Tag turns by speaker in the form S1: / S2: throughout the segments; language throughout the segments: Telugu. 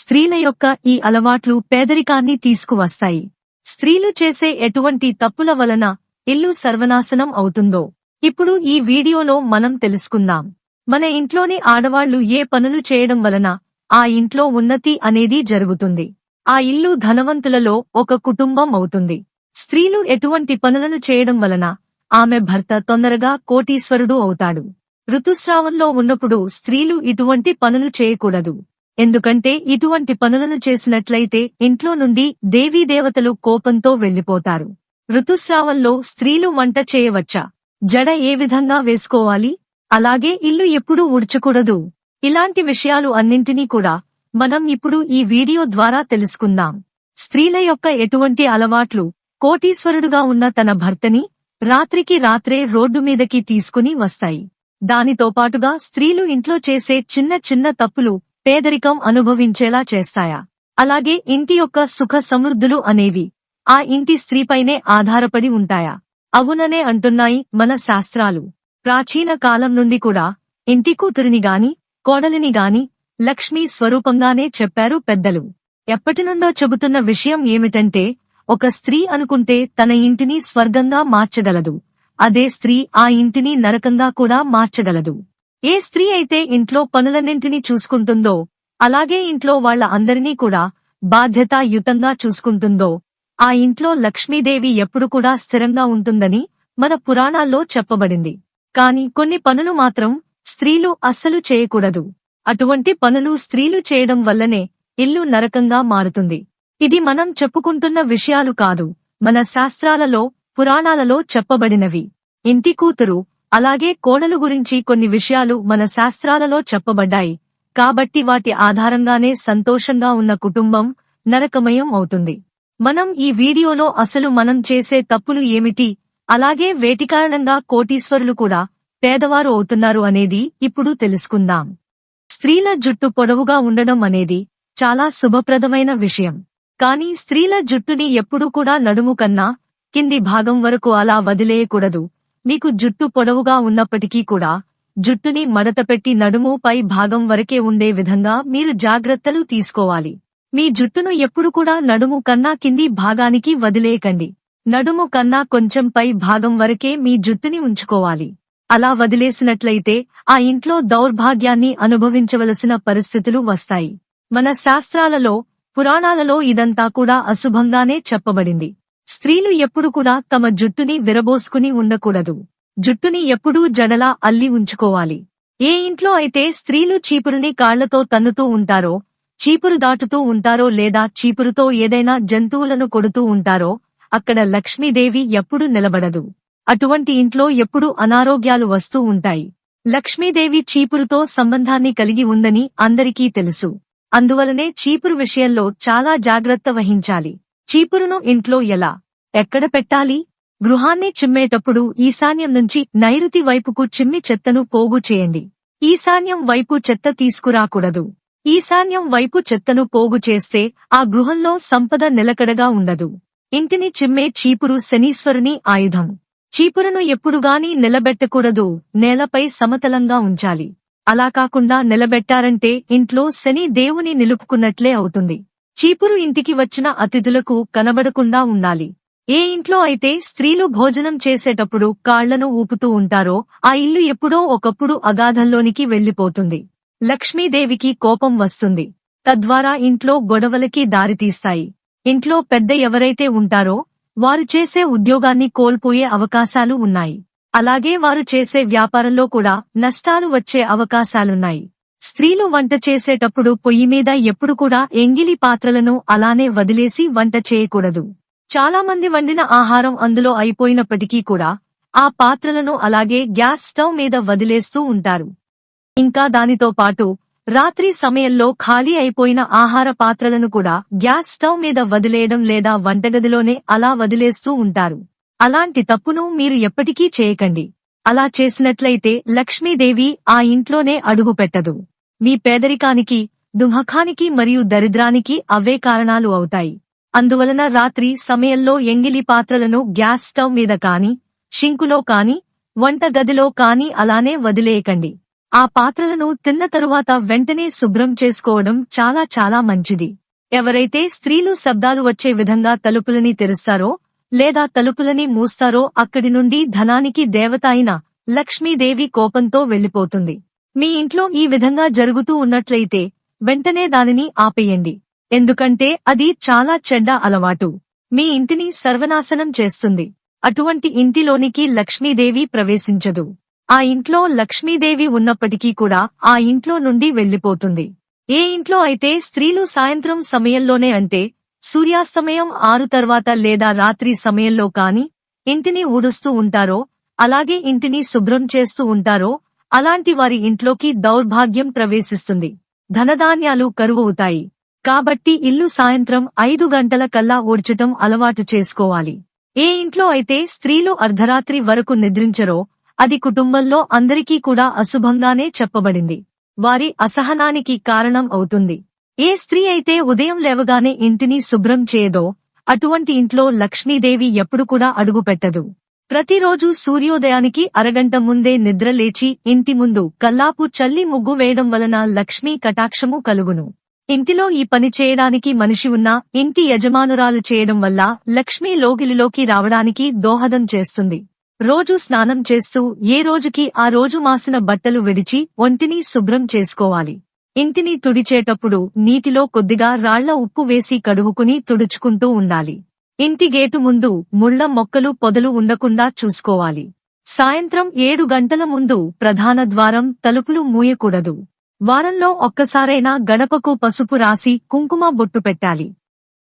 S1: స్త్రీల యొక్క ఈ అలవాట్లు పేదరికాన్ని తీసుకువస్తాయి. స్త్రీలు చేసే ఎటువంటి తప్పుల వలన ఇల్లు సర్వనాశనం అవుతుందో? ఇప్పుడు ఈ వీడియోలో మనం తెలుసుకుందాం. మన ఇంట్లోని ఆడవాళ్ళు ఏ పనులు చేయడం వలన ఆ ఇంట్లో ఉన్నతి అనేది జరుగుతుంది? ఆ ఇల్లు ధనవంతులలో ఒక కుటుంబం అవుతుంది. స్త్రీలు ఎటువంటి పనులను చేయడం వలన ఆమె భర్త తొందరగా కోటీశ్వరుడు అవుతాడు? ఋతుస్రావంలో ఉన్నప్పుడు స్త్రీలు ఇటువంటి పనులు చేయకూడదు. ఎందుకంటే ఇటువంటి పనులను చేసినట్లయితే ఇంట్లో నుండి దేవీదేవతలు కోపంతో వెళ్ళిపోతారు ఋతుస్రావంలో స్త్రీలు వంట చేయవచ్చా? జడ ఏ విధంగా వేసుకోవాలి? అలాగే ఇల్లు ఎప్పుడూ ఉడ్చకూడదు ఇలాంటి విషయాలు అన్నింటినీ కూడా మనం ఇప్పుడు ఈ వీడియో ద్వారా తెలుసుకుందాం. స్త్రీల యొక్క ఎటువంటి అలవాట్లు? కోటీశ్వరుడుగా ఉన్న తన భర్తని రాత్రికి రాత్రే రోడ్డు మీదకి తీసుకుని వస్తాయి. దానితో పాటుగా స్త్రీలు ఇంట్లో చేసే చిన్న చిన్న తప్పులు పేదరికం అనుభవించేలా చేస్తాయా? అలాగే ఇంటి యొక్క సుఖ సమృద్ధులు అనేవి ఆ ఇంటి స్త్రీపైనే ఆధారపడి ఉంటాయా? అవుననే అంటున్నాయి మన శాస్త్రాలు. ప్రాచీన కాలం నుండి కూడా ఇంటి కూతురిని గాని కోడలిని గాని లక్ష్మీ స్వరూపంగానే చెప్పారు పెద్దలు. ఎప్పటినుండో చెబుతున్న విషయం ఏమిటంటే ఒక స్త్రీ అనుకుంటే తన ఇంటిని స్వర్గంగా మార్చగలదు. అదే స్త్రీ ఆ ఇంటిని నరకంగా కూడా మార్చగలదు. ఏ స్త్రీ అయితే ఇంట్లో పనులన్నింటినీ చూసుకుంటుందో అలాగే ఇంట్లో వాళ్ళ అందరినీ కూడా బాధ్యతాయుతంగా చూసుకుంటుందో ఆ ఇంట్లో లక్ష్మీదేవి ఎప్పుడు కూడా స్థిరంగా ఉంటుందని మన పురాణాల్లో చెప్పబడింది. కాని కొన్ని పనులు మాత్రం స్త్రీలు అస్సలు చేయకూడదు. అటువంటి పనులు స్త్రీలు చేయడం వల్లనే ఇల్లు నరకంగా మారుతుంది. ఇది మనం చెప్పుకుంటున్న విషయాలు కాదు మన శాస్త్రాలలో పురాణాలలో చెప్పబడినవి. ఇంటి కూతురు అలాగే కోడలు గురించి కొన్ని విషయాలు మన శాస్త్రాలలో చెప్పబడ్డాయి. కాబట్టి వాటి ఆధారంగానే సంతోషంగా ఉన్న కుటుంబం నరకమయం అవుతుంది. మనం ఈ వీడియోలో అసలు మనం చేసే తప్పులు ఏమిటి? అలాగే వేటి కారణంగా కోటీశ్వరులు కూడా పేదవారు అవుతున్నారు అనేది ఇప్పుడు తెలుసుకుందాం. స్త్రీల జుట్టు పొడవుగా ఉండడం అనేది చాలా శుభప్రదమైన విషయం. కానీ స్త్రీల జుట్టుని ఎప్పుడూ కూడా నడుము కన్నా కింది భాగం వరకు అలా వదిలేయకూడదు. మీకు జుట్టు పొడవుగా ఉన్నప్పటికీ కూడా జుట్టుని మడతపెట్టి నడుము పై భాగం వరకే ఉండే విధంగా మీరు జాగ్రత్తలు తీసుకోవాలి. మీ జుట్టును ఎప్పుడు కూడా నడుము కన్నా కింది భాగానికి వదిలేయకండి. నడుము కన్నా కొంచెం పై భాగం వరకే మీ జుట్టుని ఉంచుకోవాలి. అలా వదిలేసినట్లయితే ఆ ఇంట్లో దౌర్భాగ్యాన్ని అనుభవించవలసిన పరిస్థితులు వస్తాయి. మన శాస్త్రాలలో పురాణాలలో ఇదంతా కూడా అశుభంగానే చెప్పబడింది. స్త్రీలు ఎప్పుడు కూడా తమ జుట్టుని విరబోసుకుని ఉండకూడదు. జుట్టుని ఎప్పుడూ జడలా అల్లి ఉంచుకోవాలి. ఏ ఇంట్లో అయితే స్త్రీలు చీపురుని కాళ్ళతో తన్నుతూ ఉంటారో చీపురు దాటుతూ ఉంటారో లేదా చీపురుతో ఏదైనా జంతువులను కొడుతూ ఉంటారో అక్కడ లక్ష్మీదేవి ఎప్పుడు నిలబడదు. అటువంటి ఇంట్లో ఎప్పుడు అనారోగ్యాలు వస్తూ ఉంటాయి. లక్ష్మీదేవి చీపురుతో సంబంధాన్ని కలిగి ఉందని అందరికీ తెలుసు. అందువలనే చీపురు విషయంలో చాలా జాగ్రత్త వహించాలి. చీపురును ఇంట్లో ఎలా? ఎక్కడ పెట్టాలి? గృహాన్ని చిమ్మేటప్పుడు ఈశాన్యం నుంచి నైరుతి వైపుకు చిమ్మి చెత్తను పోగు చేయండి. ఈశాన్యం వైపు చెత్త తీసుకురాకూడదు. ఈశాన్యం వైపు చెత్తను పోగు చేస్తే ఆ గృహంలో సంపద నిలకడగా ఉండదు. ఇంటిని చిమ్మే చీపురు శనీశ్వరుని ఆయుధం. చీపురును ఎప్పుడుగాని నిలబెట్టకూడదు. నేలపై సమతలంగా ఉంచాలి. అలా కాకుండా నిలబెట్టారంటే ఇంట్లో శని దేవుని నిలుపుకున్నట్లే అవుతుంది. చీపురు ఇంటికి వచ్చిన అతిథులకు కనబడకుండా ఉండాలి. ఏ ఇంట్లో అయితే స్త్రీలు భోజనం చేసేటప్పుడు కాళ్ళను ఊపుతూ ఉంటారో ఆ ఇల్లు ఎప్పుడో ఒకప్పుడు అగాధంలోనికి వెళ్ళిపోతుంది లక్ష్మీదేవికి కోపం వస్తుంది. తద్వారా ఇంట్లో గొడవలకి దారితీస్తాయి ఇంట్లో పెద్ద ఎవరైతే ఉంటారో వారు చేసే ఉద్యోగాన్ని కోల్పోయే అవకాశాలు ఉన్నాయి. అలాగే వారు చేసే వ్యాపారంలో కూడా నష్టాలు వచ్చే అవకాశాలున్నాయి. స్త్రీలు వంట చేసేటప్పుడు పొయ్యి మీద ఎప్పుడు కూడా ఎంగిలి పాత్రలను అలానే వదిలేసి వంట చేయకూడదు. చాలా మంది వండిన ఆహారం అందులో అయిపోయినప్పటికీ కూడా ఆ పాత్రలను అలాగే గ్యాస్ స్టవ్ మీద వదిలేస్తూ ఉంటారు. ఇంకా దానితో పాటు రాత్రి సమయంలో ఖాళీ అయిపోయిన ఆహార పాత్రలను కూడా గ్యాస్ స్టవ్ మీద వదిలేయడం లేదా వంటగదిలోనే అలా వదిలేస్తూ ఉంటారు. అలాంటి తప్పును మీరు ఎప్పటికీ చేయకండి. అలా చేసినట్లయితే లక్ష్మీదేవి ఆ ఇంట్లోనే అడుగు పెట్టదు మీ పేదరికానికి దుమఖానికి మరియు దరిద్రానికి అవే కారణాలు అవుతాయి. అందువలన రాత్రి సమయంలో ఎంగిలి పాత్రలను గ్యాస్ స్టవ్ మీద కాని షింకులో కాని వంట గదిలో కాని అలానే వదిలేయకండి. ఆ పాత్రలను తిన్న తరువాత వెంటనే శుభ్రం చేసుకోవడం చాలా చాలా మంచిది. ఎవరైతే స్త్రీలు శబ్దాలు వచ్చే విధంగా తలుపులని తెరుస్తారో లేదా తలుపులని మూస్తారో అక్కడి నుండి ధనానికి దేవత అయిన లక్ష్మీదేవి కోపంతో వెళ్ళిపోతుంది మీ ఇంట్లో ఈ విధంగా జరుగుతూ ఉన్నట్లయితే వెంటనే దానిని ఆపేయండి. ఎందుకంటే అది చాలా చెడ్డ అలవాటు. మీ ఇంటిని సర్వనాశనం చేస్తుంది. అటువంటి ఇంటిలోనికి లక్ష్మీదేవి ప్రవేశించదు. ఆ ఇంట్లో లక్ష్మీదేవి ఉన్నప్పటికీ కూడా ఆ ఇంట్లో నుండి వెళ్ళిపోతుంది ఏ ఇంట్లో అయితే స్త్రీలు సాయంత్రం సమయంలోనే అంటే సూర్యాస్తమయం ఆరు తర్వాత లేదా రాత్రి సమయంలో కాని ఇంటిని ఊడుస్తూ ఉంటారో అలాగే ఇంటిని శుభ్రం చేస్తూ ఉంటారో అలాంటి వారి ఇంట్లోకి దౌర్భాగ్యం ప్రవేశిస్తుంది. ధనధాన్యాలు కరువవుతాయి. కాబట్టి ఇల్లు సాయంత్రం ఐదు గంటల కల్లా ఓడ్చటం అలవాటు చేసుకోవాలి. ఏ ఇంట్లో అయితే స్త్రీలు అర్ధరాత్రి వరకు నిద్రించరో అది కుటుంబంలో అందరికీ కూడా అశుభంగానే చెప్పబడింది. వారి అసహనానికి కారణం అవుతుంది. ఏ స్త్రీ అయితే ఉదయం లేవగానే ఇంటిని శుభ్రం చేయదో అటువంటి ఇంట్లో లక్ష్మీదేవి ఎప్పుడు కూడా అడుగుపెట్టదు. ప్రతిరోజు సూర్యోదయానికి అరగంట ముందే నిద్ర లేచి ఇంటి ముందు కల్లాపు చల్లి ముగ్గు వేయడం వలన లక్ష్మీ కటాక్షము కలుగును. ఇంటిలో ఈ పని చేయడానికి మనిషి ఉన్నా ఇంటి యజమానురాలు చేయడం వల్ల లక్ష్మీ లోగిలిలోకి రావడానికి దోహదం చేస్తుంది. రోజు స్నానం చేస్తూ ఏ రోజుకి ఆ రోజు మాసిన బట్టలు విడిచి ఒంటిని శుభ్రం చేసుకోవాలి. ఇంటిని తుడిచేటప్పుడు నీటిలో కొద్దిగా రాళ్ళ ఉప్పు వేసి కడుగుకుని తుడుచుకుంటూ ఉండాలి. ఇంటి గేటు ముందు ముళ్ళ మొక్కలు పొదలు ఉండకుండా చూసుకోవాలి. సాయంత్రం ఏడు గంటల ముందు ప్రధాన ద్వారం తలుపులు మూయకూడదు. వారంలో ఒక్కసారైనా గడపకు పసుపు రాసి కుంకుమ బొట్టు పెట్టాలి.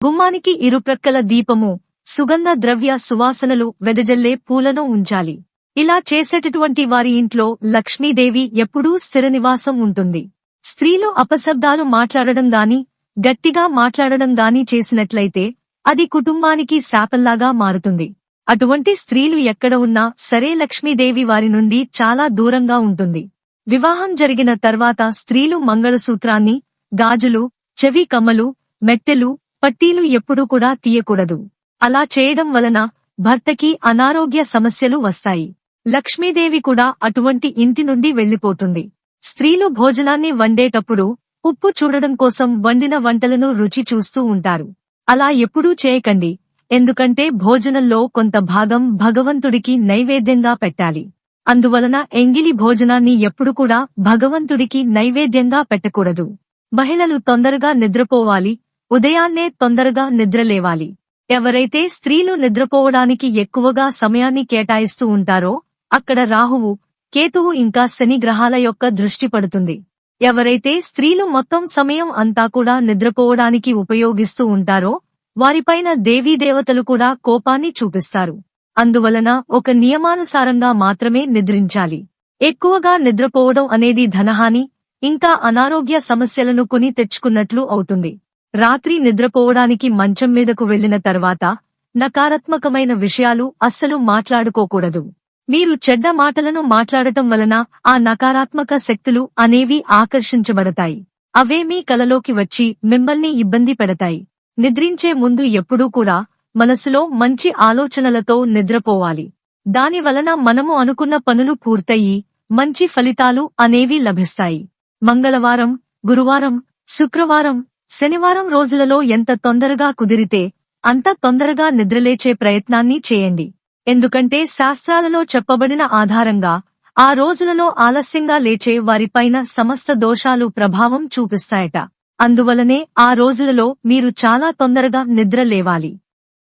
S1: గుమ్మానికి ఇరుప్రక్కల దీపము సుగంధ ద్రవ్య సువాసనలు వెదజల్లే పూలను ఉంచాలి. ఇలా చేసేటటువంటి వారి ఇంట్లో లక్ష్మీదేవి ఎప్పుడూ స్థిర నివాసం ఉంటుంది. స్త్రీలు అపశబ్దాలు మాట్లాడడం గాని గట్టిగా మాట్లాడడం గాని చేసినట్లయితే అది కుటుంబానికి శాపల్లాగా మారుతుంది. అటువంటి స్త్రీలు ఎక్కడ ఉన్నా సరే లక్ష్మీదేవి వారి నుండి చాలా దూరంగా ఉంటుంది. వివాహం జరిగిన తర్వాత స్త్రీలు మంగళసూత్రాన్ని గాజులు చెవి కమ్మలు మెట్టెలు పట్టీలు ఎప్పుడూ కూడా తీయకూడదు. అలా చేయడం వలన భర్తకి అనారోగ్య సమస్యలు వస్తాయి. లక్ష్మీదేవి కూడా అటువంటి ఇంటి నుండి వెళ్ళిపోతుంది స్త్రీలు భోజనాన్ని వండేటప్పుడు ఉప్పు చూడడం కోసం వండిన వంటలను రుచి చూస్తూ ఉంటారు. అలా ఎప్పుడూ చేయకండి. ఎందుకంటే భోజనంలో కొంత భాగం భగవంతుడికి నైవేద్యంగా పెట్టాలి. అందువలన ఎంగిలి భోజనాన్ని ఎప్పుడు కూడా భగవంతుడికి నైవేద్యంగా పెట్టకూడదు. మహిళలు తొందరగా నిద్రపోవాలి. ఉదయాన్నే తొందరగా నిద్రలేవాలి. ఎవరైతే స్త్రీలు నిద్రపోవడానికి ఎక్కువగా సమయాన్ని కేటాయిస్తూ ఉంటారో అక్కడ రాహువు కేతువు ఇంకా శని గ్రహాల యొక్క దృష్టి పడుతుంది. ఎవరైతే స్త్రీలు మొత్తం సమయం అంతా కూడా నిద్రపోవడానికి ఉపయోగిస్తూ ఉంటారో వారిపైన దేవీదేవతలు కూడా కోపాన్ని చూపిస్తారు. అందువలన ఒక నియమానుసారంగా మాత్రమే నిద్రించాలి. ఎక్కువగా నిద్రపోవడం అనేది ధనహాని ఇంకా అనారోగ్య సమస్యలను కొని తెచ్చుకున్నట్లు అవుతుంది. రాత్రి నిద్రపోవడానికి మంచం మీదకు వెళ్ళిన తర్వాత నకారాత్మకమైన విషయాలు అస్సలు మాట్లాడుకోకూడదు. మీరు చెడ్డ మాటలను మాట్లాడటం వలన ఆ నకారాత్మక శక్తులు అనేవి ఆకర్షించబడతాయి. అవే మీ కలలోకి వచ్చి మిమ్మల్ని ఇబ్బంది పెడతాయి. నిద్రించే ముందు ఎప్పుడూ కూడా మనసులో మంచి ఆలోచనలతో నిద్రపోవాలి. దాని వలన మనము అనుకున్న పనులు పూర్తయి మంచి ఫలితాలు అనేవి లభిస్తాయి. మంగళవారం గురువారం శుక్రవారం శనివారం రోజులలో ఎంత తొందరగా కుదిరితే అంత తొందరగా నిద్రలేచే ప్రయత్నాన్ని చేయండి. ఎందుకంటే శాస్త్రాలలో చెప్పబడిన ఆధారంగా ఆ రోజులలో ఆలస్యంగా లేచే వారిపైన సమస్త దోషాలు ప్రభావం చూపిస్తాయట. అందువలనే ఆ రోజులలో మీరు చాలా తొందరగా నిద్ర లేవాలి.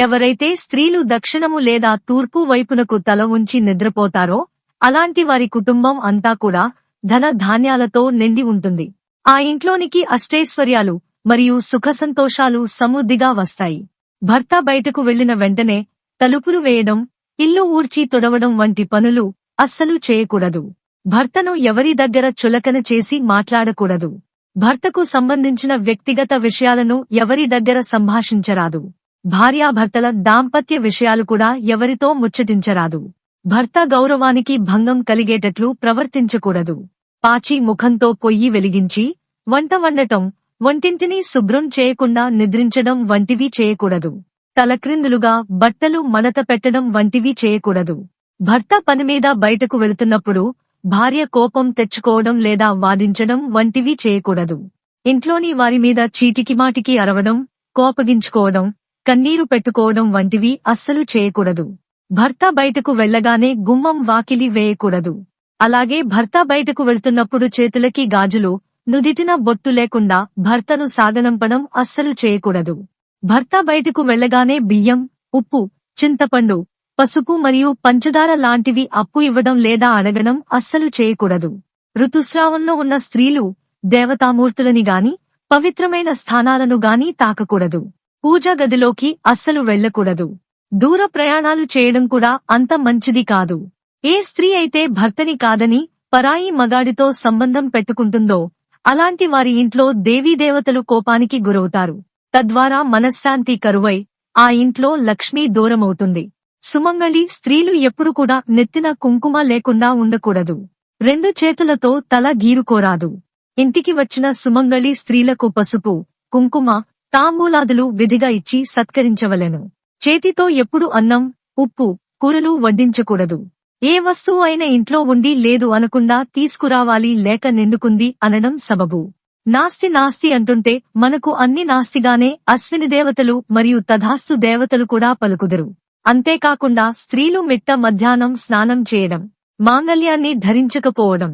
S1: ఎవరైతే స్త్రీలు దక్షిణము లేదా తూర్పు వైపునకు తల ఉంచి నిద్రపోతారో అలాంటి వారి కుటుంబం అంతా కూడా ధన ధాన్యాలతో నిండి ఉంటుంది. ఆ ఇంట్లోనికి అష్టైశ్వర్యాలు మరియు సుఖసంతోషాలు సముద్దిగా సమృద్ధిగా వస్తాయి. భర్త బయటకు వెళ్ళిన వెంటనే తలుపులు వేయడం ఇల్లు ఊడ్చి తుడవడం వంటి పనులు అస్సలు చేయకూడదు. భర్తను ఎవరి దగ్గర చులకన చేసి మాట్లాడకూడదు. భర్తకు సంబంధించిన వ్యక్తిగత విషయాలను ఎవరి దగ్గర సంభాషించరాదు. భార్యాభర్తల దాంపత్య విషయాలు కూడా ఎవరితో ముచ్చటించరాదు. భర్త గౌరవానికి భంగం కలిగేటట్లు ప్రవర్తించకూడదు. పాచి ముఖంతో పొయ్యి వెలిగించి వంట వండటం వంటింటిని శుభ్రం చేయకుండా నిద్రించడం వంటివి చేయకూడదు. తలక్రిందులుగా బట్టలు మడత పెట్టడం వంటివి చేయకూడదు. భర్త పనిమీద బయటకు వెళుతున్నప్పుడు భార్య కోపం తెచ్చుకోవడం లేదా వాదించడం వంటివి చేయకూడదు. ఇంట్లోని వారి మీద చీటికిమాటికి అరవడం కోపగించుకోవడం కన్నీరు పెట్టుకోవడం వంటివి అస్సలు చేయకూడదు. భర్త బయటకు వెళ్ళగానే గుమ్మం వాకిలి వేయకూడదు. అలాగే భర్త బయటకు వెళ్తున్నప్పుడు చేతులకి గాజులు నుదిటిన బొట్టు లేకుండా భర్తను సాగనంపడం అస్సలు చేయకూడదు. భర్త బయటకు వెళ్ళగానే బియ్యం ఉప్పు చింతపండు పసుపు మరియు పంచదార లాంటివి అప్పు ఇవ్వడం లేదా అడగడం అస్సలు చేయకూడదు. ఋతుస్రావంలో ఉన్న స్త్రీలు దేవతామూర్తులని గాని పవిత్రమైన స్థానాలను గాని తాకకూడదు. పూజా గదిలోకి అస్సలు వెళ్ళకూడదు దూర ప్రయాణాలు చేయడం కూడా అంత మంచిది కాదు. ఏ స్త్రీ అయితే భర్తని కాదని పరాయి మగాడితో సంబంధం పెట్టుకుంటుందో అలాంటి వారి ఇంట్లో దేవీదేవతలు కోపానికి గురవుతారు. తద్వారా మనశ్శాంతి కరువై ఆ ఇంట్లో లక్ష్మీ దూరమవుతుంది. సుమంగళి స్త్రీలు ఎప్పుడు కూడా నెత్తిన కుంకుమ లేకుండా ఉండకూడదు. రెండు చేతులతో తల గీరుకోరాదు. ఇంటికి వచ్చిన సుమంగళి స్త్రీలకు పసుపు కుంకుమ తాంబూలాదులు విధిగా ఇచ్చి సత్కరించవలెను. చేతితో ఎప్పుడు అన్నం ఉప్పు కూరలు వడ్డించకూడదు. ఏ వస్తువు అయిన ఇంట్లో ఉండి లేదు అనకుండా తీసుకురావాలి లేక నిండుకుంది అనడం సబబు. నాస్తి నాస్తి అంటుంటే మనకు అన్ని నాస్తిగానే అశ్విని దేవతలు మరియు తథాస్తు దేవతలు కూడా పలుకుదరు. అంతేకాకుండా స్త్రీలు మిట్ట మధ్యాహ్నం స్నానం చేయడం మాంగల్యాన్ని ధరించకపోవడం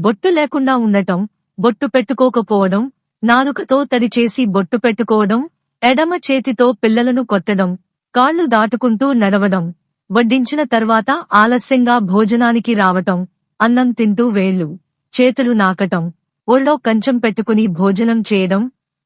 S1: బొట్టు లేకుండా ఉండటం బొట్టు పెట్టుకోకపోవడం నాలుకతో తడిచేసి బొట్టు పెట్టుకోవడం ఎడమ చేతితో పిల్లలను కొట్టడం కాళ్ళు దాటుకుంటూ నడవడం వడ్డించిన తర్వాత ఆలస్యంగా భోజనానికి రావటం అన్నం తింటూ వేళ్ళు చేతులు నాకటం ఒళ్ళో కంచం పెట్టుకుని భోజనం చేయడం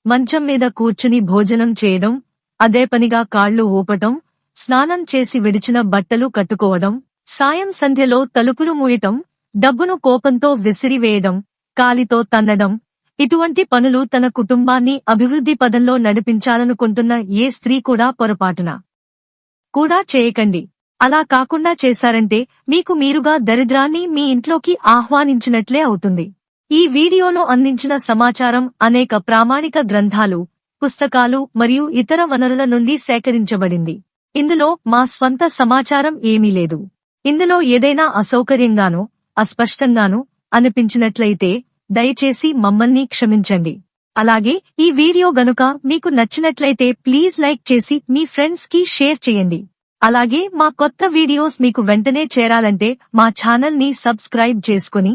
S1: మంచం మీద కూర్చుని భోజనం చేయడం అదే పనిగా కాళ్ళు ఊపటం స్నానం చేసి విడిచిన బట్టలు కట్టుకోవడం సాయం సంధ్యలో తలుపులు మూయటం డబ్బును కోపంతో విసిరివేయడం కాలితో తన్నడం ఇటువంటి పనులు తన కుటుంబాన్ని అభివృద్ధి పదంలో నడిపించాలనుకుంటున్న ఏ స్త్రీ కూడా పొరపాటున కూడా చేయకండి. అలా కాకుండా చేశారంటే మీకు మీరుగా దరిద్రాన్ని మీ ఇంట్లోకి ఆహ్వానించినట్లే అవుతుంది. ఈ వీడియోలో అందించిన సమాచారం అనేక ప్రామాణిక గ్రంథాలు పుస్తకాలు మరియు ఇతర వనరుల నుండి సేకరించబడింది. ఇందులో మా స్వంత సమాచారం ఏమీ లేదు. ఇందులో ఏదైనా అసౌకర్యంగానో అస్పష్టంగానో అనిపించినట్లయితే దయచేసి మమ్మల్ని క్షమించండి. అలాగే ఈ వీడియో గనుక మీకు నచ్చినట్లయితే ప్లీజ్ లైక్ చేసి మీ ఫ్రెండ్స్కి షేర్ చేయండి. అలాగే మా కొత్త వీడియోస్ మీకు వెంటనే చేరాలంటే మా ఛానల్ని సబ్స్క్రైబ్ చేసుకుని